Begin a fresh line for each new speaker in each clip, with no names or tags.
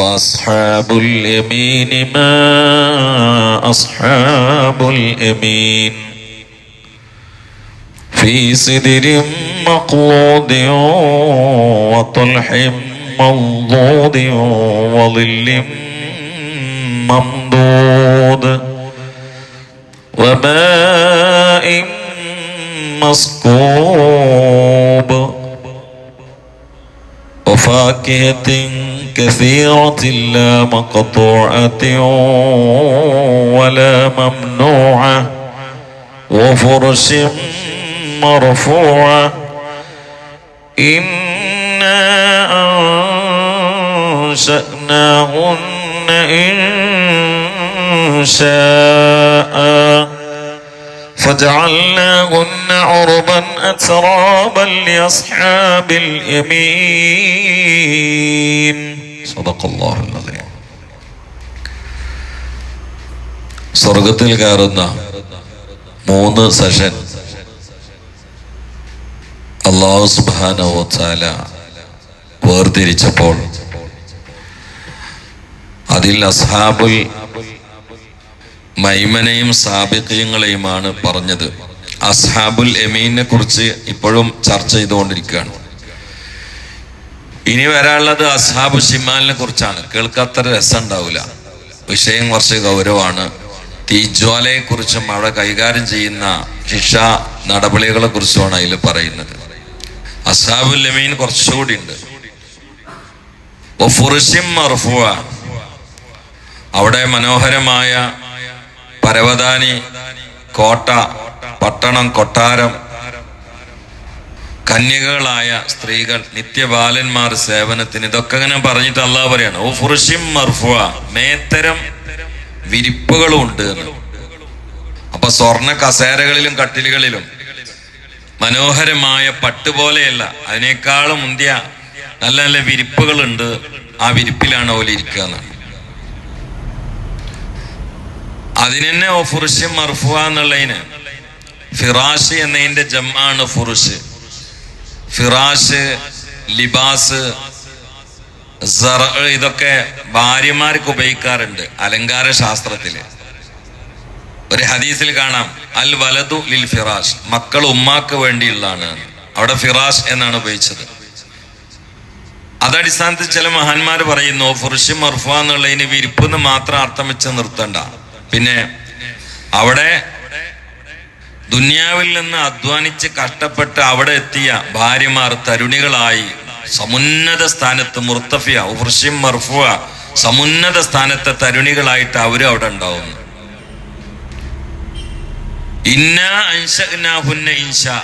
وأصحاب اليمين ما أصحاب اليمين في سدر مقلود وطلح منضود وظل ممدود وماء مسكوب وفاكهة كثيرة لا مقطوعة ولا ممنوعة وفرش مرفوعة. إنا أنشأناهن إن شاء. فجعلناهن عربا أترابا لأصحاب اليمين صدق الله العظيم സ്വർഗത്തിൽ കയറുന്ന മൂന്ന് സെഷൻ അള്ളാഹു സുബാനോത്താല വേർതിരിച്ചപ്പോൾ അതിൽ അസ്ഹാബുൽ മൈമനയും സാബിക്കയങ്ങളെയുമാണ് പറഞ്ഞത്. അസ്ഹാബുൽ എമീനെ കുറിച്ച് ഇപ്പോഴും ചർച്ച ചെയ്തുകൊണ്ടിരിക്കുകയാണ്. ഇനി വരാനുള്ളത് അസ്ഹാബു ഷിമാലിനെ കുറിച്ചാണ്. കേൾക്കാത്ത രസം ഉണ്ടാവില്ല വിഷയം കുറച്ച് ഗൗരവമാണ്. തീജ്വാലയെ കുറിച്ചും അവിടെ കൈകാര്യം ചെയ്യുന്ന ശിക്ഷ നടപടികളെ കുറിച്ചുമാണ് അതിൽ പറയുന്നത്. അസാബുൽ ലമീൻ കുറച്ചുകൂടി ഉണ്ട്. അവിടെ മനോഹരമായ പരവതാനി കോട്ട പട്ടണം കൊട്ടാരം. കന്യകളായ സ്ത്രീകൾ നിത്യബാലന്മാർ സേവനത്തിന് ഇതൊക്കെ ഇങ്ങനെ പറഞ്ഞിട്ട് അല്ലാ പറയാണ് ഓ ഫുറുഷിം മർഫുവ മേത്തരം വിരിപ്പുകളും ഉണ്ട് അപ്പൊ സ്വർണ കസേരകളിലും കട്ടിലുകളിലും മനോഹരമായ പട്ടുപോലെയല്ല അതിനേക്കാളും മുന്തിയ നല്ല നല്ല വിരിപ്പുകളുണ്ട് ആ വിരിപ്പിലാണ് ഓലിരിക്കുക എന്നാണ് അതിനെന്നെ ഓ ഫുറുഷ് മർഫുവ എന്നുള്ളതിന്. ഫിറാഷ് എന്നതിന്റെ ജമ്മാണ് ഫുറുഷ് ഫിറാഷ് ലിബാസ് ഇതൊക്കെ ഭാര്യമാർക്ക് ഉപയോഗിക്കാറുണ്ട് അലങ്കാര ശാസ്ത്രത്തിൽ. ഒരു ഹദീസിൽ കാണാം അൽ വലതു ലിൽ ഫിറാഷ് മക്കൾ ഉമ്മാക്ക് വേണ്ടിയുള്ളതാണ്. അവിടെ ഫിറാഷ് എന്നാണ് ഉപയോഗിച്ചത്. അതടിസ്ഥാനത്തിൽ ചില മഹാന്മാർ പറയുന്നു ഫുർഷി മർഫ എന്നുള്ളതിന് വിരിപ്പ് എന്ന് മാത്രം അർത്ഥം വെച്ച് നിർത്തണ്ട. പിന്നെ അവിടെ ദുന്യാവിൽ നിന്ന് അധ്വാനിച്ച് കഷ്ടപ്പെട്ട് അവിടെ എത്തിയ ഭാര്യമാർ തരുണികളായി സമുന്നത സ്ഥാനത്ത് മുർത്തഫിയ ഉഫർഷിം മർഫുവ സമുന്നത സ്ഥാനത്തെ തരുണികളായിട്ട് അവരും അവിടെ ഉണ്ടാവുന്നു. ഇന്ന ഇൻഷാ.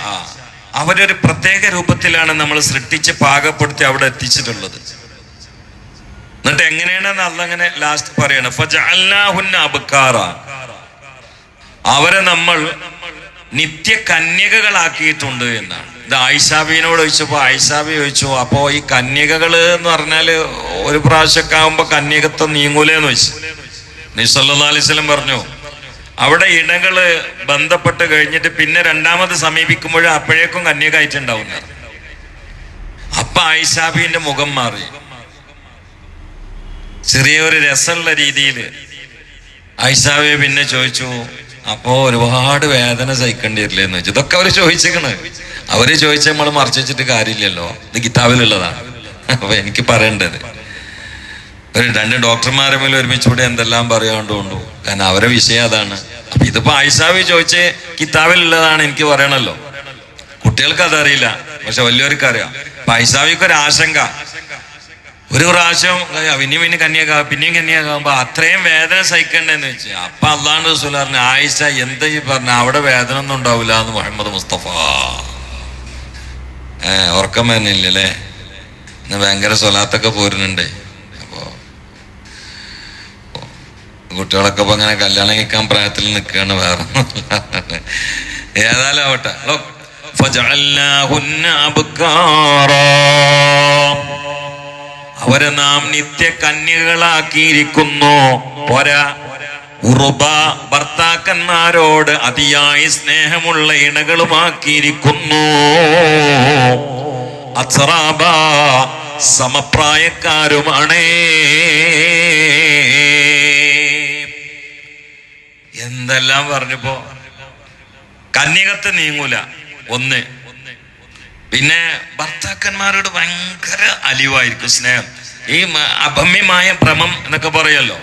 അവരൊരു പ്രത്യേക രൂപത്തിലാണ് നമ്മൾ സൃഷ്ടിച്ച് പാകപ്പെടുത്തി അവിടെ എത്തിച്ചിട്ടുള്ളത്. എന്നിട്ട് എങ്ങനെയാണെന്ന് അല്ല അങ്ങനെ ലാസ്റ്റ് പറയണം. അവരെ നമ്മൾ നിത്യ കന്യകകളാക്കിയിട്ടുണ്ട് എന്നാണ്. ഇത് ആയിഷാബിനോട് ചോദിച്ചപ്പോ ആയിഷാബി ചോദിച്ചു അപ്പോ ഈ കന്യകകൾ എന്ന് പറഞ്ഞാൽ ഒരു പ്രാവശ്യമൊക്കെ ആകുമ്പോ കന്യകത്വം നീങ്ങൂലെന്ന് ചോദിച്ചു. നിസല്ലാ അലൈവലം പറഞ്ഞു അവിടെ ഇണകൾ ബന്ധപ്പെട്ട് കഴിഞ്ഞിട്ട് പിന്നെ രണ്ടാമത് സമീപിക്കുമ്പോഴും അപ്പോഴേക്കും കന്യകായിട്ടുണ്ടാവുന്ന അപ്പൊ ആയിഷാബിന്റെ മുഖം മാറി. ചെറിയൊരു രസമുള്ള രീതിയിൽ ഐഷാബിയെ പിന്നെ ചോദിച്ചു അപ്പോ ഒരുപാട് വേദന സഹിക്കേണ്ടി വരില്ലേ എന്ന് വെച്ചു ഇതൊക്കെ അവർ ചോദിച്ചേക്കണ് അവർ ചോദിച്ച നമ്മൾ മറച്ചിട്ട് കാര്യമില്ലല്ലോ. ഇത് കിതാബിലുള്ളതാണ് അപ്പൊ എനിക്ക് പറയേണ്ടത് ഒരു രണ്ട് ഡോക്ടർമാരെ മേലെ ഒരുമിച്ചുകൂടെ എന്തെല്ലാം പറയാണ്ടുണ്ടു. കാരണം അവരെ വിഷയം അതാണ്. അപ്പൊ ഇതിപ്പോ ആയിഷാബി ചോദിച്ച് കിതാബിലുള്ളതാണ് എനിക്ക് പറയണല്ലോ. കുട്ടികൾക്ക് അതറിയില്ല പക്ഷെ വലിയവർക്ക് അറിയാം അപ്പൊ ഒരു ആശങ്ക ഒരു പ്രാവശ്യം പിന്നെയും പിന്നെ കന്യാകാം പിന്നെയും കന്യാകാകുമ്പോ അത്രയും വേദന സഹിക്കണ്ടെന്ന് വെച്ച്. അപ്പൊ അള്ളാഹ് റസൂൽ പറഞ്ഞു ആയിഷ എന്താ പറഞ്ഞ? അവിടെ വേദന ഒന്നും ഉണ്ടാവില്ല എന്ന് മുഹമ്മദ് മുസ്തഫ. ഏ ഉറക്കം വരുന്നില്ലല്ലേ ഇന്ന് ഭയങ്കര സ്വലാത്തൊക്കെ പോരുന്നുണ്ട്. അപ്പോ കുട്ടികളൊക്കെ ഇപ്പൊ അങ്ങനെ കല്യാണം കഴിക്കാൻ പ്രായത്തിൽ നിൽക്കുകയാണ് വേറെ. ഏതായാലും ആവട്ടെ. ലോ, ഫജഅൽനാഹുന്ന അബ്കാറാ. അവരെ നാം നിത്യ കന്യകളാക്കിയിരിക്കുന്നു പോരാ ഭർത്താക്കന്മാരോട് അതിയായി സ്നേഹമുള്ള ഇണകളുമാക്കിയിരിക്കുന്നു. അസറാബ സമപ്രായക്കാരുമാണേ. എന്തെല്ലാം പറഞ്ഞപ്പോ? കന്യകത്ത് നീങ്ങൂല. ഒന്ന് പിന്നെ ഭർത്താക്കന്മാരോട് ഭയങ്കര അലിവായിരിക്കും സ്നേഹം. ഈ അഭമ്യമായ ഭ്രമം എന്നൊക്കെ പറയല്ലോ.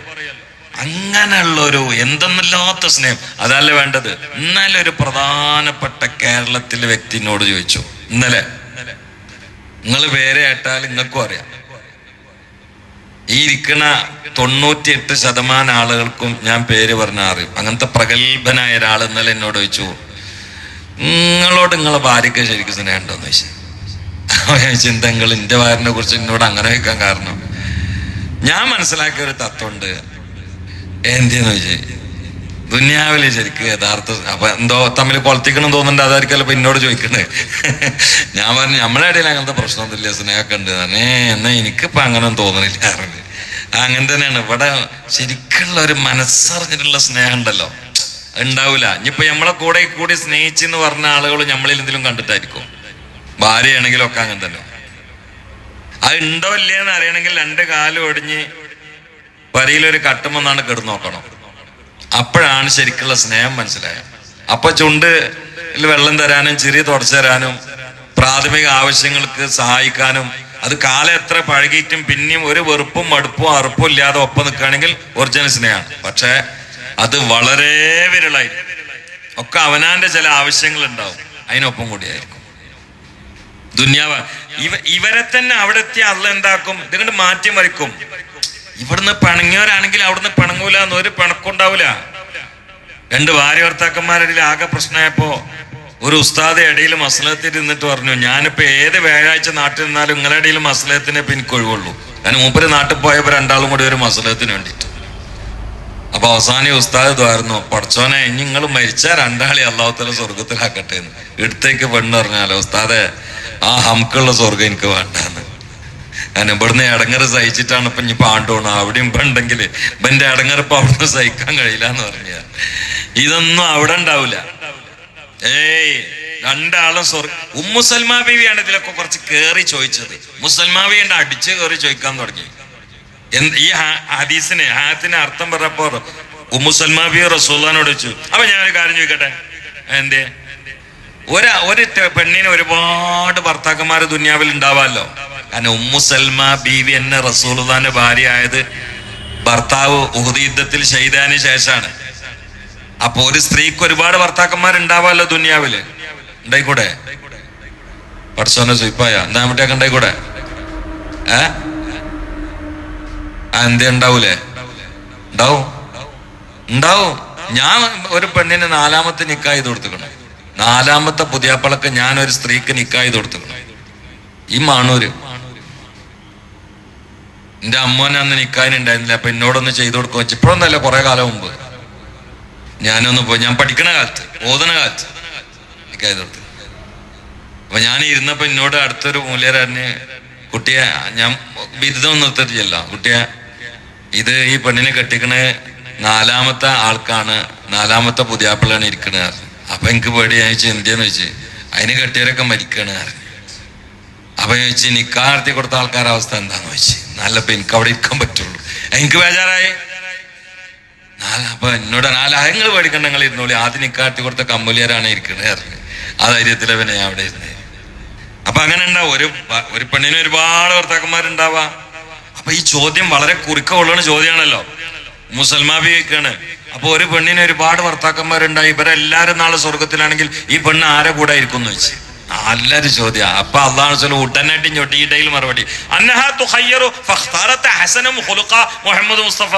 അങ്ങനെയുള്ള ഒരു എന്തെന്നില്ലാത്ത സ്നേഹം. അതല്ല വേണ്ടത്? ഇന്നലെ ഒരു പ്രധാനപ്പെട്ട കേരളത്തിലെ വ്യക്തിനോട് ചോദിച്ചു. ഇന്നലെ. നിങ്ങൾ പേരെ ഏട്ടാൽ നിങ്ങൾക്കും അറിയാം. ഈ ഇരിക്കുന്ന തൊണ്ണൂറ്റിയെട്ട് ശതമാനം ആളുകൾക്കും ഞാൻ പേര് പറഞ്ഞാൽ അറിയും. അങ്ങനത്തെ പ്രഗത്ഭനായ ഒരാൾ ഇന്നലെ എന്നോട് ചോദിച്ചു. നിങ്ങളോട് നിങ്ങളെ ഭാര്യയ്ക്ക് ശരിക്കും സ്നേഹമുണ്ടോന്ന് ചോദിച്ചു. അപ്പൊ ഞാൻ ചിന്ത നിങ്ങൾ എന്റെ ഭാര്യനെ കുറിച്ച് എന്നോട് അങ്ങനെ വെക്കാൻ കാരണം? ഞാൻ മനസ്സിലാക്കിയ ഒരു തത്വമുണ്ട് എന്തിയെന്ന് ചോദിച്ചു? ദുന്യാവിലെ ശരിക്കും യഥാർത്ഥ അപ്പൊ എന്തോ തമ്മിൽ കൊളത്തിക്കണം തോന്നുന്നുണ്ട്. അതായിരിക്കും ഇപ്പൊ എന്നോട് ചോദിക്കണേ. ഞാൻ പറഞ്ഞു നമ്മളെ ഇടയിൽ അങ്ങനത്തെ പ്രശ്നമൊന്നുമില്ല. സ്നേഹമൊക്കെ ഉണ്ട്. ഏ എന്നാ എനിക്കിപ്പോ അങ്ങനെ തോന്നണില്ല. അറിഞ്ഞ് അങ്ങനെ തന്നെയാണ്. ഇവിടെ ശരിക്കുള്ള ഒരു മനസ്സറിഞ്ഞിട്ടുള്ള സ്നേഹം ഉണ്ടല്ലോ. ഉണ്ടാവില്ല. ഇനിയിപ്പോ നമ്മളെ കൂടെ കൂടി സ്നേഹിച്ചെന്ന് പറഞ്ഞ ആളുകൾ നമ്മളിൽ എന്തെങ്കിലും കണ്ടിട്ടായിരിക്കും. ഭാര്യയാണെങ്കിലും ഒക്കെ അങ്ങനെ തന്നെ അത് ഉണ്ടോ ഇല്ലേന്ന് അറിയണമെങ്കിൽ രണ്ട് കാലം ഒടിഞ്ഞ് വരയിലൊരു കട്ടുമെന്നാണ് കിടന്നു നോക്കണം അപ്പോഴാണ് ശരിക്കുള്ള സ്നേഹം മനസ്സിലായത്. അപ്പൊ ചുണ്ട് വെള്ളം തരാനും ചിരി തുടച്ചു തരാനും പ്രാഥമിക ആവശ്യങ്ങൾക്ക് സഹായിക്കാനും അത് കാലം എത്ര പഴകിയിട്ടും പിന്നെയും ഒരു വെറുപ്പും മടുപ്പും അറുപ്പും ഇല്ലാതെ ഒപ്പം നിൽക്കുകയാണെങ്കിൽ ഒറിജിനൽ സ്നേഹമാണ്. പക്ഷെ അത് വളരെ വിരളായിരിക്കും. ഒക്കെ അവനാന്റെ ചില ആവശ്യങ്ങൾ ഉണ്ടാവും അതിനൊപ്പം കൂടിയായിരിക്കും. ദുന്യാവ ഇവ ഇവരെ തന്നെ അവിടെ എത്തിയ അള്ള എന്താക്കും? ഇതിങ്ങോട്ട് മാറ്റി മറിക്കും ഇവിടുന്ന് പിണങ്ങിയവരാണെങ്കിൽ അവിടുന്ന് പിണങ്ങൂല എന്നൊരു പിണക്കുണ്ടാവൂല. രണ്ട് ഭാര്യ ഭർത്താക്കന്മാരുടെ ആകെ പ്രശ്നമായപ്പോ ഒരു ഉസ്താദ് ഇടയിൽ മസലത്തിൽ നിന്നിട്ട് പറഞ്ഞു ഞാനിപ്പോ ഏത് വ്യാഴാഴ്ച നാട്ടിൽ നിന്നാലും നിങ്ങളുടെ ഇടയിൽ മസലത്തിനെ പിന്നെ ഒഴിവുള്ളൂ. ഞാൻ മൂപ്പര് നാട്ടിൽ പോയപ്പോ രണ്ടാളും കൂടി ഒരു മസലത്തിന് വേണ്ടിയിട്ട്. അപ്പൊ അവസാന ഉസ്താദ് ദ്വാരുന്നു പഠിച്ചോനെ ഇനി നിങ്ങൾ മരിച്ച രണ്ടാളി അള്ളാഹുത്തല സ്വർഗത്തിലാക്കട്ടെ എന്ന്. ഇടത്തേക്ക് പെണ്ണ് പറഞ്ഞാലോ ഉസ്താദെ ആ ഹംക്കുള്ള സ്വർഗം എനിക്ക് വേണ്ടെന്ന്. ഞാൻ ഇവിടുന്ന് ഇടങ്ങറ് സഹിച്ചിട്ടാണ് ഇപ്പൊ ഇനി പാണ്ടോണം അവിടെയും പണ്ടെങ്കിൽ എന്റെ ഇടങ്ങറിപ്പ് അവിടുന്ന് സഹിക്കാൻ കഴിയില്ല എന്ന് പറഞ്ഞ ഇതൊന്നും അവിടെ ഉണ്ടാവില്ല ഏയ് രണ്ടാളും സ്വർഗ ഉമ്മുസൽമാ ബീവിയാണ് ഇതിലൊക്കെ കുറച്ച് കേറി ചോദിച്ചത്. മുസൽമാ ബീവിയുടെ അടിച്ച് കേറി ചോദിക്കാൻ തുടങ്ങി. ഈ ഹദീസിന് ഹാത്തിന് അർത്ഥം പറഞ്ഞപ്പോ ഉമ്മുസൽമാബി റസൂല്ലാനോട് വെച്ചു അപ്പൊ ഞാനൊരു കാര്യം ചോദിക്കട്ടെ? എന്തേ? ഒരു ഒരു പെണ്ണിന് ഒരുപാട് ഭർത്താക്കന്മാർ ദുന്യാവിൽ ഉണ്ടാവാമല്ലോ കാരണം ഉമ്മു സൽമ ബീവി എന്നെ റസൂലുദാന്റെ ഭാര്യ ആയത് ഭർത്താവ് ഉഹുദ് യുദ്ധത്തിൽ ചെയ്തതിന് ശേഷമാണ്. അപ്പൊ ഒരു സ്ത്രീക്ക് ഒരുപാട് ഭർത്താക്കന്മാർ ഭർത്താക്കന്മാരുണ്ടാവാമല്ലോ ദുന്യാവിൽ. ഉണ്ടായിക്കൂടെ? പഠിച്ചോനെ സ്വീപ്പായ? എന്താ മറ്റേക്ക് ഉണ്ടായിക്കൂടെ? ഏഹ് എന്തേ ഉണ്ടാവൂലേ? ഉണ്ടാവും. ഉണ്ടാവും. ഞാൻ ഒരു പെണ്ണിന് നാലാമത്തെ നിക്കായി കൊടുത്തുക്കണം നാലാമത്തെ പുതിയാപ്പളക്ക് ഞാൻ ഒരു സ്ത്രീക്ക് നിക്കായി കൊടുത്തുക്കണം ഈ മാണൂര്. എന്റെ അമ്മോനെ അന്ന് നിക്കാനുണ്ടായിരുന്നില്ല അപ്പൊ എന്നോടൊന്ന് ചെയ്തു കൊടുക്കുക ഇപ്പോഴൊന്നല്ല കുറെ കാലം മുമ്പ്. ഞാനൊന്ന് പോയി ഞാൻ പഠിക്കണ കാലത്ത് ഓതണ കാലത്ത് നിക്കായി കൊടുത്തു. അപ്പൊ ഞാൻ ഇരുന്നപ്പോ എന്നോട് അടുത്തൊരു മൂല്യരാജന് കുട്ടിയെ ഞാൻ ബിരുദം നിർത്തിയില്ല കുട്ടിയെ ഇത് ഈ പെണ്ണിനെ കെട്ടിക്കണ നാലാമത്തെ ആൾക്കാണ് നാലാമത്തെ പുതിയാപ്പിളാണ് ഇരിക്കണത് അപ്പൊ എനിക്ക് പേടി ചോദിച്ചു എന്തിയെന്ന് വെച്ച് അതിന് കെട്ടിയവരൊക്കെ മരിക്കണ അപ്പൊ ചോദിച്ചു നിക്കാ നടത്തി കൊടുത്ത ആൾക്കാരുടെ അവസ്ഥ എന്താന്ന് വെച്ച് നല്ല ഇപ്പൊ എനിക്ക് അവിടെ ഇരിക്കാൻ പറ്റുള്ളൂ. എനിക്ക് ബേജാറായി. അപ്പൊ എന്നോട് നാലായങ്ങൾ പേടിക്കണ്ട നിങ്ങൾ ഇരുന്നോളി. ആദ്യം നിക്കാട്ടി കൊടുത്ത കമ്മൂലിയാരാണ് ഇരിക്കണേ അറിഞ്ഞു ആ ധൈര്യത്തിലെ പിന്നെ ഞാൻ അവിടെ ഇരുന്നേ അപ്പൊ അങ്ങനെ ഉണ്ടാവും. ഒരു ഒരു പെണ്ണിന് ഒരുപാട് ഭർത്താക്കന്മാരുണ്ടാവാ. അപ്പൊ ഈ ചോദ്യം വളരെ കുറുക്കമുള്ള ചോദ്യമാണല്ലോ. മുസൽമാബിയൊക്കെയാണ് അപ്പൊ ഒരു പെണ്ണിന് ഒരുപാട് ഭർത്താക്കന്മാരുണ്ടായി. ഇവരെല്ലാരും നാളെ സ്വർഗത്തിലാണെങ്കിൽ ഈ പെണ്ണ് ആരെ കൂടെ ആയിരിക്കും എന്ന് വെച്ച് നല്ലൊരു ചോദ്യം. അപ്പൊ അള്ളാഹു സ്വലം ഉടനായിട്ട് ഞൊട്ടി ഇടയിൽ മറുപടി. മുഹമ്മദ് മുസ്തഫ.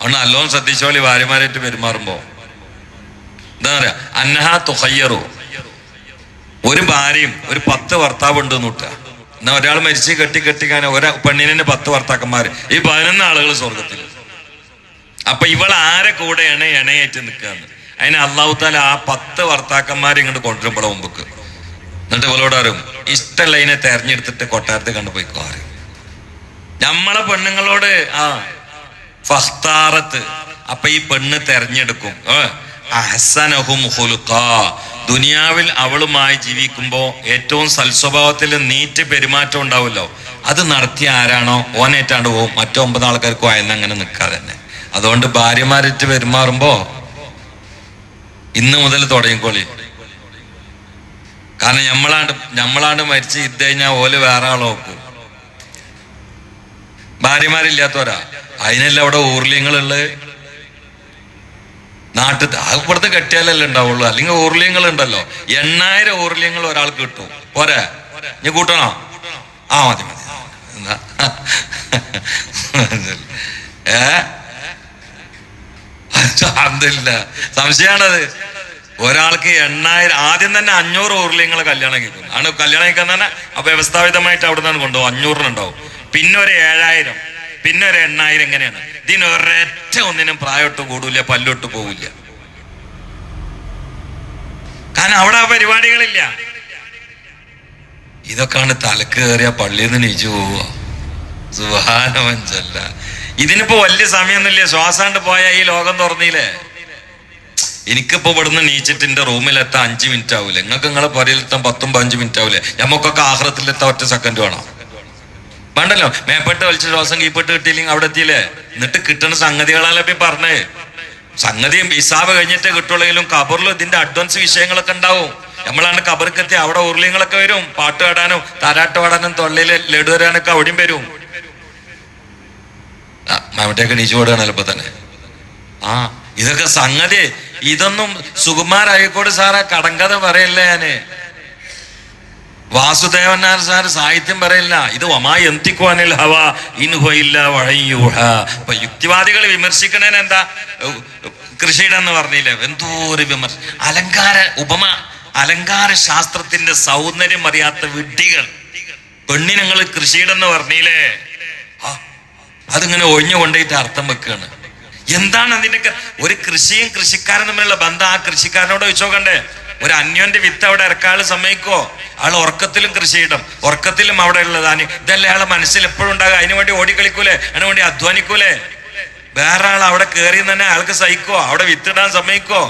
അതുകൊണ്ട് നല്ലോണം ശ്രദ്ധിച്ചോളി ഭാര്യമാരായിട്ട് പെരുമാറുമ്പോ? എന്താ പറയാ? അന്നഹാ തുഹയ്യറു ഒരു ഭാര്യയും ഒരു പത്ത് ഭർത്താവ് ഉണ്ട് കൂട്ടുക എന്നാ ഒരാൾ മരിച്ച് കെട്ടി കെട്ടിക്കാൻ ഒരാ പെണ്ണിനെ പത്ത് ഭർത്താക്കന്മാര്. ഈ പതിനൊന്ന് ആളുകൾ സ്വർഗത്തിൽ അപ്പൊ ഇവൾ ആരെ കൂടെയാണ് ഇണയേറ്റ് നിൽക്കുകയെന്ന് അതിന് അള്ളാഹുത്താല ആ പത്ത് ഭർത്താക്കന്മാരെ ഇങ്ങോട്ട് കൊണ്ടുവരുമ്പോഴെ മുമ്പക്ക്. എന്നിട്ട് ഇവളോട് അറിയും ഇഷ്ടമുള്ളതിനെ തെരഞ്ഞെടുത്തിട്ട് കൊട്ടാരത്തിൽ കണ്ടുപോയിക്കോ അറിയും നമ്മളെ പെണ്ണുങ്ങളോട് ആ ഫസ്താറത്ത്. അപ്പൊ ഈ പെണ്ണ് തെരഞ്ഞെടുക്കും. അഹ്സനഹും. ദുനിയാവിൽ അവളുമായി ജീവിക്കുമ്പോൾ ഏറ്റവും സൽസ്വഭാവത്തിൽ നീറ്റ് പെരുമാറ്റം ഉണ്ടാവുമല്ലോ. അത് നടത്തിയ ആരാണോ? ഓനേറ്റാണ്ട് പോവും മറ്റു ഒമ്പത് ആൾക്കാർക്ക് വായന അങ്ങനെ നിൽക്കാതെ തന്നെ. അതുകൊണ്ട് ഭാര്യമാരേറ്റ് പെരുമാറുമ്പോ ഇന്ന് മുതൽ തുടങ്ങിക്കോളി കാരണം നമ്മളാണ്ട് നമ്മളാണ്ട് മരിച്ച് ഇത് കഴിഞ്ഞാൽ ഓൽ വേറെ ആളെ നോക്കും. ഭാര്യമാരില്ലാത്തവരാ. അതിനല്ല അവിടെ ഊർലിയങ്ങളുള്ളത് നാട്ടിൽ ഇവിടുത്തെ കെട്ടിയാലല്ലേ ഉണ്ടാവുള്ളൂ. അല്ലെങ്കിൽ ഊർലിയങ്ങൾ ഉണ്ടല്ലോ എണ്ണായിരം ഊർലിയങ്ങൾ ഒരാൾക്ക് കിട്ടും. പോരെ? നീ കൂട്ടണോ? ആ മതി മതി. ഏ? അതില്ല സംശയമാണത്. ഒരാൾക്ക് എണ്ണായിരം ആദ്യം തന്നെ അഞ്ഞൂറ് ഊർലിയങ്ങൾ കല്യാണം കിട്ടും ആണ് കല്യാണം കഴിക്കാൻ തന്നെ വ്യവസ്ഥാപിതമായിട്ട് അവിടെ നിന്നാണ് കൊണ്ടുപോകും അഞ്ഞൂറിനുണ്ടാവും പിന്നെ ഒരു ഏഴായിരം. പിന്നെ ഒരു എണ്ണായിരം എങ്ങനെയാണ്? ഇതിന് ഒരൊറ്റ ഒന്നിനും പ്രായോട്ട് കൂടില്ല പല്ലോട്ട് പോവില്ല. കാരണം അവിടെ പരിപാടികളില്ല. ഇതൊക്കെയാണ് തലക്ക് കയറിയ പള്ളിയിൽ നിന്ന് നീച്ചു പോവുക. സുഹാനവഞ്ചല്ല ഇതിനിപ്പോ വലിയ സമയമൊന്നുമില്ല? ശ്വാസാണ്ട് പോയ ഈ ലോകം തുറന്നില്ലേ? എനിക്കിപ്പോ ഇവിടുന്ന് നീച്ചിട്ട് എന്റെ റൂമിലെത്താൻ അഞ്ച് മിനിറ്റ് ആവൂലേ. നിങ്ങൾക്ക് നിങ്ങളെ പുരയിലെത്താൻ പത്തും പതിനഞ്ചു മിനിറ്റ് ആവൂലേ. നമുക്കൊക്കെ ആഹ്ലത്തിലെത്താൻ ഒറ്റ സെക്കൻഡ് വേണം. വേണ്ടല്ലോ? മേപ്പെട്ട് വലിച്ച ശ്വാസം കീപ്പെട്ട് കിട്ടിയില്ലെങ്കിൽ അവിടെ എത്തിയില്ലേ? എന്നിട്ട് കിട്ടുന്ന സംഗതികളല്ലേ ഇപ്പൊ പറഞ്ഞേ. സംഗതിയും ഹിസാബ് കഴിഞ്ഞിട്ടേ കിട്ടുള്ളെങ്കിലും കബറിലും ഇതിന്റെ അഡ്വാൻസ് വിഷയങ്ങളൊക്കെ ഉണ്ടാവും. നമ്മളാണ് കബറിക്കെത്തി അവിടെ ഉരുളിങ്ങളൊക്കെ വരും പാട്ട് പാടാനും താരാട്ട് പാടാനും തൊള്ളിയിൽ ലഡു വരാനൊക്കെ അവിടെയും വരും. മാമിട്ടേക്ക് നീച്ചു പോടുകയാണല്ലോ ഇപ്പൊ തന്നെ. ആ ഇതൊക്കെ സംഗതി. ഇതൊന്നും സുകുമാർ ആയിക്കോട് സാറെ കടങ്കഥ പറയല്ലേ ഞാൻ. വാസുദേവൻ നായർ സാർ സാഹിത്യം പറയില്ല. ഇത് ഒമായി എന്തിക്കുവാനിൽ ഹവ? ഇൻഹയില്ല വഴയൂഹ. അപ്പൊ യുക്തിവാദികൾ വിമർശിക്കണേന് എന്താ? ഉ- കൃഷിയുടെ എന്ന് പറഞ്ഞില്ലേ? എന്തോ ഒരു വിമർശ അലങ്കാര ഉപമ അലങ്കാര ശാസ്ത്രത്തിന്റെ സൗന്ദര്യം അറിയാത്ത വിഡ്ഢികൾ. പെണ്ണിനങ്ങൾ കൃഷിയുടെ എന്ന് പറഞ്ഞില്ലേ? അതിങ്ങനെ ഒഴിഞ്ഞു കൊണ്ടുപോയിട്ട് അർത്ഥം വെക്കുകയാണ് എന്താണ് അതിന്റെ ഒരു കൃഷിയും കൃഷിക്കാരനും തമ്മിലുള്ള ബന്ധം ആ കൃഷിക്കാരനോട് വെച്ചോക്കണ്ടേ ഒരു അന്യോന്റെ വിത്ത് അവിടെ ഇറക്കാൾ സമ്മതിക്കോ ആൾ ഉറക്കത്തിലും കൃഷിയിടും ഉറക്കത്തിലും അവിടെ ഉള്ളതാണ് ഇതല്ലേ ആളെ മനസ്സിൽ എപ്പോഴും ഉണ്ടാകുക. അതിനു വേണ്ടി ഓടിക്കളിക്കൂലേ? അതിനു വേണ്ടി അധ്വാനിക്കൂലേ? വേറെ ആൾ അവിടെ കയറി തന്നെ ആൾക്ക് സഹിക്കോ? അവിടെ വിത്തിടാൻ സമ്മതിക്കോ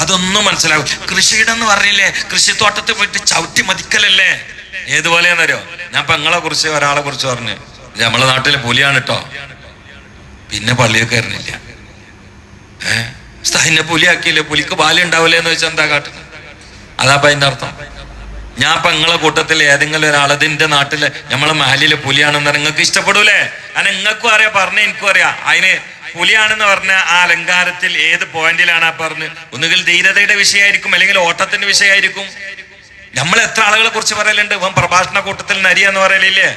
അതൊന്നും മനസ്സിലാവും കൃഷിയിടം എന്ന് പറഞ്ഞില്ലേ? കൃഷിത്തോട്ടത്തിൽ പോയിട്ട് ചവിട്ടി മതിക്കലല്ലേ? ഏതുപോലെയാണെന്നറിയോ ഞാൻ ഇപ്പൊ കുറിച്ച് ഒരാളെ കുറിച്ച് പറഞ്ഞു. നമ്മളെ നാട്ടിലെ പുലിയാണ് കേട്ടോ പിന്നെ പള്ളിയിൽ കയറുന്നില്ല ഏഹ് സ്ഥൈനെ പുലിയാക്കിയില്ലേ? പുലിക്ക് പാൽ ഉണ്ടാവില്ലേ എന്ന് വെച്ചാൽ എന്താ കാട്ടുന്നത് അപ്പൊ അതിന്റെ അർത്ഥം. ഞാൻ ഇപ്പൊ നിങ്ങളെ കൂട്ടത്തിൽ ഏതെങ്കിലും ഒരാൾ അതിന്റെ നാട്ടിൽ നമ്മളെ മഹലിലെ പുലിയാണെന്ന് നിങ്ങൾക്ക് ഇഷ്ടപ്പെടൂലേ? കാരണം നിങ്ങൾക്കും അറിയാം പറഞ്ഞ എനിക്കും അറിയാം. അതിന് പുലിയാണെന്ന് പറഞ്ഞ ആ അലങ്കാരത്തിൽ ഏത് പോയിന്റിലാണ് ആ പറഞ്ഞ്? ഒന്നുകിൽ ധീരതയുടെ വിഷയമായിരിക്കും അല്ലെങ്കിൽ ഓട്ടത്തിന്റെ വിഷയമായിരിക്കും. നമ്മൾ എത്ര ആളുകളെ കുറിച്ച് പറയലുണ്ട്? ഇവൻ പ്രഭാഷണ കൂട്ടത്തിൽ നരിയെന്ന് പറയലില്ലേ?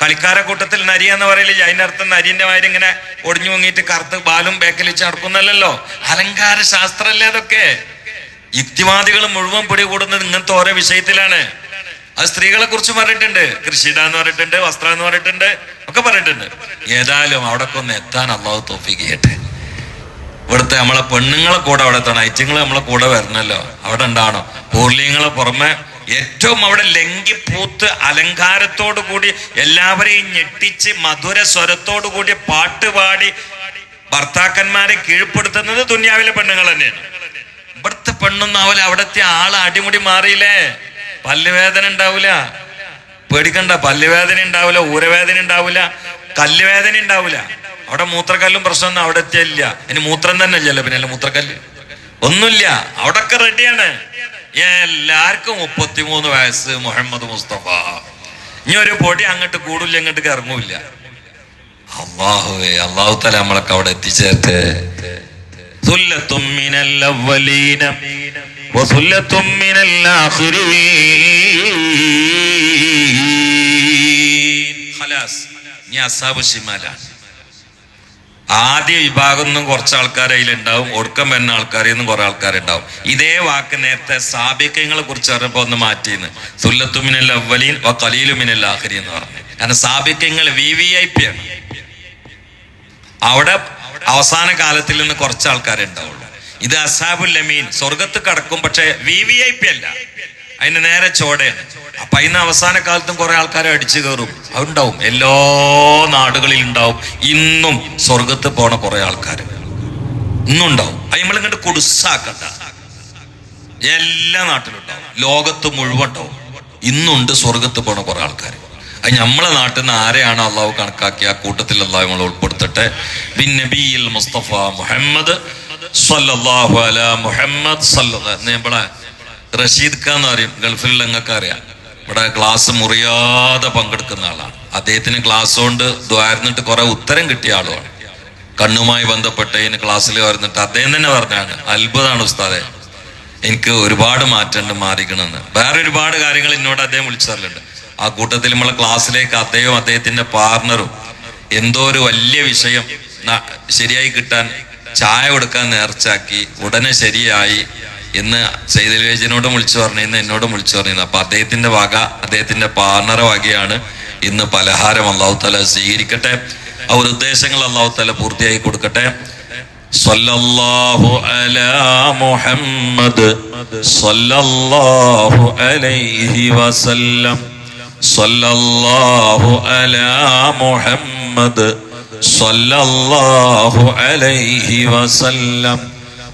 കളിക്കാരെ കൂട്ടത്തിൽ നരി എന്ന് പറയലില്ലേ അതിനർത്ഥം നരിന്റെ മാതിരി ഇങ്ങനെ ഒടിഞ്ഞു മുങ്ങിയിട്ട് കറുത്ത് ബാലും ബേക്കൽ വെച്ച് നടക്കുന്നല്ലോ അലങ്കാര ശാസ്ത്രമല്ലേ അതൊക്കെ? യുക്തിവാദികൾ മുഴുവൻ പിടികൂടുന്നത് ഇങ്ങനത്തെ ഓരോ വിഷയത്തിലാണ്. അത് സ്ത്രീകളെ കുറിച്ച് പറഞ്ഞിട്ടുണ്ട്. കൃഷിയിട എന്ന് പറഞ്ഞിട്ടുണ്ട് വസ്ത്രം എന്ന് പറഞ്ഞിട്ടുണ്ട് ഒക്കെ പറഞ്ഞിട്ടുണ്ട്. ഏതായാലും അവിടെ ഒന്ന് എത്താൻ അള്ളാഹു തോഫിക്ക് ചെയ്യട്ടെ. ഇവിടുത്തെ നമ്മളെ പെണ്ണുങ്ങളെ കൂടെ അവിടെ എത്തണം. ഐറ്റങ്ങൾ നമ്മളെ കൂടെ വരണല്ലോ. അവിടെ ഉണ്ടാണോ പൂർലിങ്ങളെ പുറമെ ഏറ്റവും അവിടെ ലംഘിപ്പൂത്ത് അലങ്കാരത്തോടു കൂടി എല്ലാവരെയും ഞെട്ടിച്ച് മധുര സ്വരത്തോടു കൂടി പാട്ടുപാടി ഭർത്താക്കന്മാരെ കീഴ്പ്പെടുത്തുന്നത് ദുന്യാവിലെ പെണ്ണുങ്ങൾ തന്നെയാണ്. ഇവിടുത്തെ പെണ്ണൊന്നാവില്ല അവിടത്തെ ആൾ അടിമുടി മാറിയില്ലേ? പല്ലുവേദന ഉണ്ടാവില്ല പേടിക്കണ്ട പല്ലുവേദന ഉണ്ടാവില്ല ഊരവേദന ഉണ്ടാവില്ല കല്ലുവേദന ഉണ്ടാവില്ല അവിടെ മൂത്രക്കല്ലും പ്രശ്നമൊന്നും അവിടെ എത്തിയില്ല. ഇനി മൂത്രം തന്നെ ഇല്ലല്ലോ പിന്നെ മൂത്രക്കല്ല്? ഒന്നുമില്ല. അവിടൊക്കെ റെഡിയാണ് എല്ലാവർക്കും മുപ്പത്തിമൂന്ന് വയസ്സ് മുഹമ്മദ് മുസ്തഫ. ഇനി ഒരു പൊടി അങ്ങോട്ട് കൂടില്ല അങ്ങോട്ട് ഇറങ്ങൂല അള്ളാഹുവേ അള്ളാഹു തല നമ്മളൊക്കെ അവിടെ എത്തിച്ചേർത്ത് ഞാൻ അസാബുഷിമാലാണ് ആദ്യ വിഭാഗം നിന്നും കുറച്ച് ആൾക്കാർ അതിലുണ്ടാവും ഒടുക്കം വരുന്ന ആൾക്കാരിൽ നിന്നും കുറെ ആൾക്കാരുണ്ടാവും. ഇതേ വാക്ക് നേരത്തെ സാബിക്കങ്ങളെ കുറിച്ച് പറഞ്ഞപ്പോ ഒന്ന് മാറ്റിയെന്ന്. സുല്ലത്തുമിനൽ അവലീൻ വ ആഖരി എന്ന് പറഞ്ഞു. കാരണം സാബിക്കങ്ങൾ വി വി ഐ പി ആണ്. അവിടെ അവസാന കാലത്തിൽ നിന്ന് കുറച്ച് ആൾക്കാരുണ്ടാവുള്ളൂ. ഇത് അസാബുൽ അമീൻ. സ്വർഗത്ത് കടക്കും പക്ഷെ വി വി ഐ പി അല്ല. അതിന് നേരെ ചോടയാണ്. അപ്പൊ അതിന് അവസാന കാലത്തും കുറെ ആൾക്കാരെ അടിച്ചു കയറും. അതുണ്ടാവും. എല്ലാ നാടുകളിലും ഉണ്ടാവും. ഇന്നും സ്വർഗത്ത് പോണ കുറെ ആൾക്കാർ ഇന്നും ഉണ്ടാവും. അത് നമ്മൾ ഇങ്ങോട്ട് കുടുസാക്കണ്ട എല്ലാ നാട്ടിലും ഉണ്ടാവും. ലോകത്ത് മുഴുവൻ ഉണ്ടാവും. ഇന്നുണ്ട് സ്വർഗത്ത് പോണ കുറെ ആൾക്കാർ അത് നമ്മളെ നാട്ടിൽ നിന്ന് ആരെയാണ് അള്ളാഹു കണക്കാക്കി ആ കൂട്ടത്തിൽ അള്ളാഹു നമ്മൾ ഉൾപ്പെടുത്തട്ടെ? ബിൻ നബിയിൽ മുസ്തഫ മുഹമ്മദ് സല്ലല്ലാഹു അലാ മുഹമ്മദ് സല്ല നമ്മളെ റഷീദ് ഖാൻ എന്ന് പറയും ഗൾഫിൽ നിങ്ങൾക്ക് അറിയാം. ഇവിടെ ക്ലാസ് മുറിയാതെ പങ്കെടുക്കുന്ന ആളാണ്. അദ്ദേഹത്തിന് ക്ലാസ് കൊണ്ട് ദ്വാരുന്നിട്ട് കുറെ ഉത്തരം കിട്ടിയ ആളുമാണ്. കണ്ണുമായി ബന്ധപ്പെട്ട് ഇതിന് ക്ലാസ്സിൽ വരുന്നിട്ട് അദ്ദേഹം തന്നെ പറഞ്ഞാണ് അത്ഭുതമാണ് ഉസ്താദെ. എനിക്ക് ഒരുപാട് മാറ്റമുണ്ട് മാറിക്കണമെന്ന് വേറെ ഒരുപാട് കാര്യങ്ങൾ എന്നോട് അദ്ദേഹം വിളിച്ചറിലുണ്ട് ആ കൂട്ടത്തിൽ നമ്മളെ ക്ലാസ്സിലേക്ക് അദ്ദേഹവും അദ്ദേഹത്തിന്റെ പാർട്ണറും എന്തോ ഒരു വലിയ വിഷയം ശരിയായി കിട്ടാൻ ചായ കൊടുക്കാൻ നേർച്ചാക്കി ഉടനെ ശരിയായി എന്ന് സൈതൽവേജിനോടും വിളിച്ചു പറഞ്ഞു ഇന്ന് എന്നോടും വിളിച്ചു പറഞ്ഞിരുന്നു അപ്പൊ അദ്ദേഹത്തിന്റെ വക അദ്ദേഹത്തിന്റെ പാർട്ണറെ വകയാണ് ഇന്ന് പലഹാരം അള്ളാഹു തല സ്വീകരിക്കട്ടെ. ആ ഒരു ഉദ്ദേശങ്ങൾ അള്ളാഹു തല പൂർത്തിയായി കൊടുക്കട്ടെ. അലാ മുഹമ്മദ് അലൈഹി വസല്ലം. അലാ മുഹമ്മദ് സല്ലല്ലാഹു അലൈഹി വസല്ലം.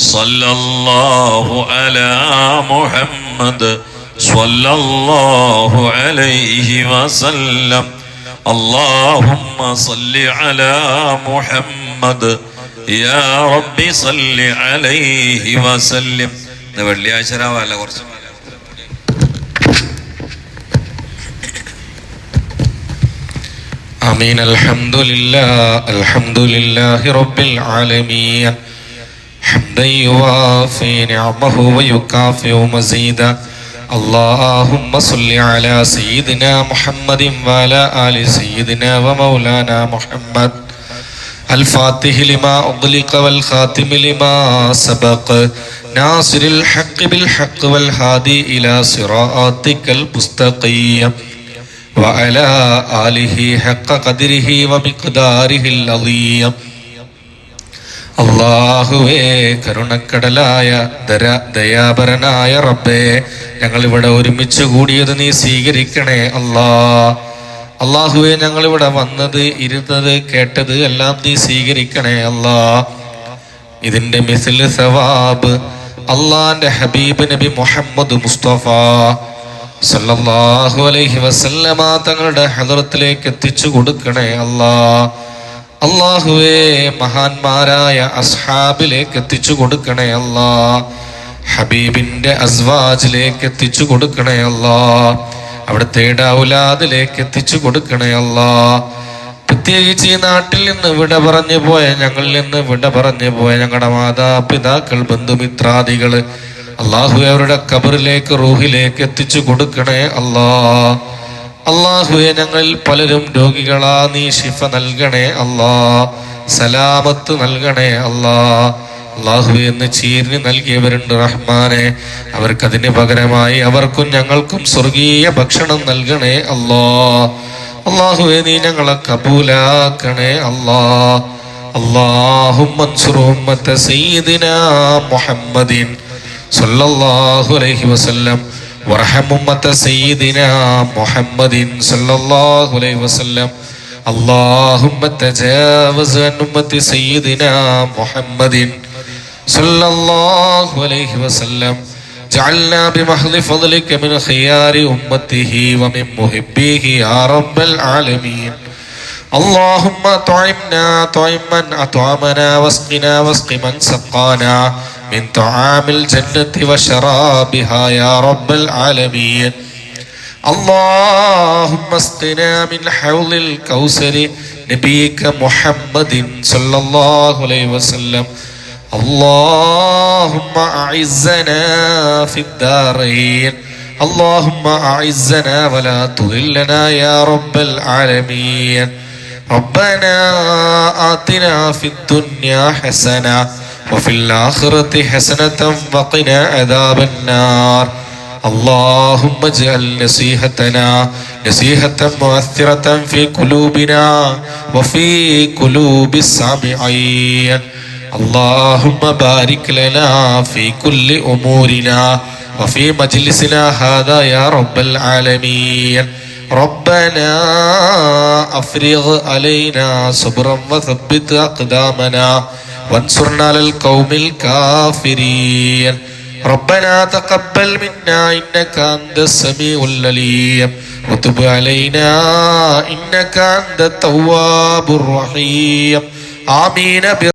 അലൈഹി വസല്ലം സല്ലല്ലാഹു അലാ മുഹമ്മദ് സല്ലല്ലാഹു അലൈഹി വസല്ലം اللهم صل على محمد يا رب صل عليه وسلم ഇത് വെള്ളിയാഴ്ച രാവല്ല കുറച്ച്
آمين الحمد لله الحمد لله رب العالمين حمدا يوافي نعمه ويكافئ مزيدا. اللهم صل على سيدنا محمد وعلى آل سيدنا ومولانا محمد. الفاتح لما أغلق والخاتم لما سبق. ناصر الحق بالحق والهادي إلى صراطك المستقيم. وعلى آله حق قدره ومقداره العظيم. അള്ളാഹുവേ കരുണക്കടലായ ദര ദയാപരനായ റബ്ബേ ഞങ്ങൾ ഇവിടെ ഒരുമിച്ച് കൂടിയത് നീ സ്വീകരിക്കണേ അല്ലാ. അള്ളാഹുവേ ഞങ്ങൾ ഇവിടെ വന്നത് ഇരുന്നത് കേട്ടത് എല്ലാം നീ സ്വീകരിക്കണേ അല്ലാ. ഇതിന്റെ മിസിൽ സവാബ് അള്ളാന്റെ ഹബീബ് നബി മുഹമ്മദ് മുസ്തഫ സല്ലല്ലാഹു അലൈഹി വസല്ലമ തങ്ങളുടെ ഹദറത്തിലേക്ക് എത്തിച്ചു കൊടുക്കണേ അല്ലാ. അള്ളാഹുവേ മഹാന്മാരായ അസ്ഹാബിലേക്ക് എത്തിച്ചു കൊടുക്കണേ അല്ലാ. ഹബീബിന്റെ അസ്വാജിലേക്ക് എത്തിച്ചു കൊടുക്കണേ അല്ലാ. അവിടുത്തെ ഔലാദിലേക്ക് എത്തിച്ചു കൊടുക്കണേ അല്ലാ. പ്രത്യേകിച്ച് ഈ നാട്ടിൽ നിന്ന് വിട പറഞ്ഞു പോയ ഞങ്ങളിൽ നിന്ന് വിട പറഞ്ഞു പോയ ഞങ്ങളുടെ മാതാപിതാക്കൾ ബന്ധുമിത്രാദികൾ അള്ളാഹു അവരുടെ കബറിലേക്ക് റൂഹിലേക്ക് എത്തിച്ചു കൊടുക്കണേ അല്ലാ. അള്ളാഹുവെ ഞങ്ങളിൽ പലരും രോഗികളാ നീ ഷിഫ നൽകണേ അല്ലാ സലാമത്ത് നൽകണേ അല്ലാ അള്ളാഹുവെ എന്ന് ചീരിന് നൽകിയവരുണ്ട് റഹ്മാനെ അവർക്കതിന് പകരമായി അവർക്കും ഞങ്ങൾക്കും സ്വർഗീയ ഭക്ഷണം നൽകണേ അല്ലാ അള്ളാഹുവെ നീ ഞങ്ങളെ കബൂലാക്കണേ അല്ലാ اللهم انصر أمة سيدنا محمد صلى الله عليه وسلم وارحم أمة سيدنا محمد صلى الله عليه وسلم اللهم تجاوز عن أمة سيدنا محمد صلى الله عليه وسلم جعلنا بمحض فضلك من خيار أمته ومن محبيه يا رب العالمين اللهم طعمنا طعم من أطعمنا واسقنا واسق من سقانا من طعام الجنة وشرابها يا رب العالمين اللهم اسقنا من حوض الكوثر نبيك محمد صلى الله عليه وسلم اللهم أعزنا في الدارين اللهم أعزنا ولا تذلنا يا رب العالمين ربنا آتنا في الدنيا حسنة وفي الآخرة حسنة وقنا عذاب النار. اللهم اجعل نصيحتنا نصيحة مؤثرة في قلوبنا وفي قلوب السامعين. اللهم بارك لنا في كل أمورنا وفي مجلسنا هذا يا رب العالمين. ربنا أفرغ علينا صبرا وثبت أقدامنا وانصرنا على القوم الكافرين ربنا تقبل منا إنك أنت السميع العليم وتب علينا إنك أنت التواب الرحيم آمين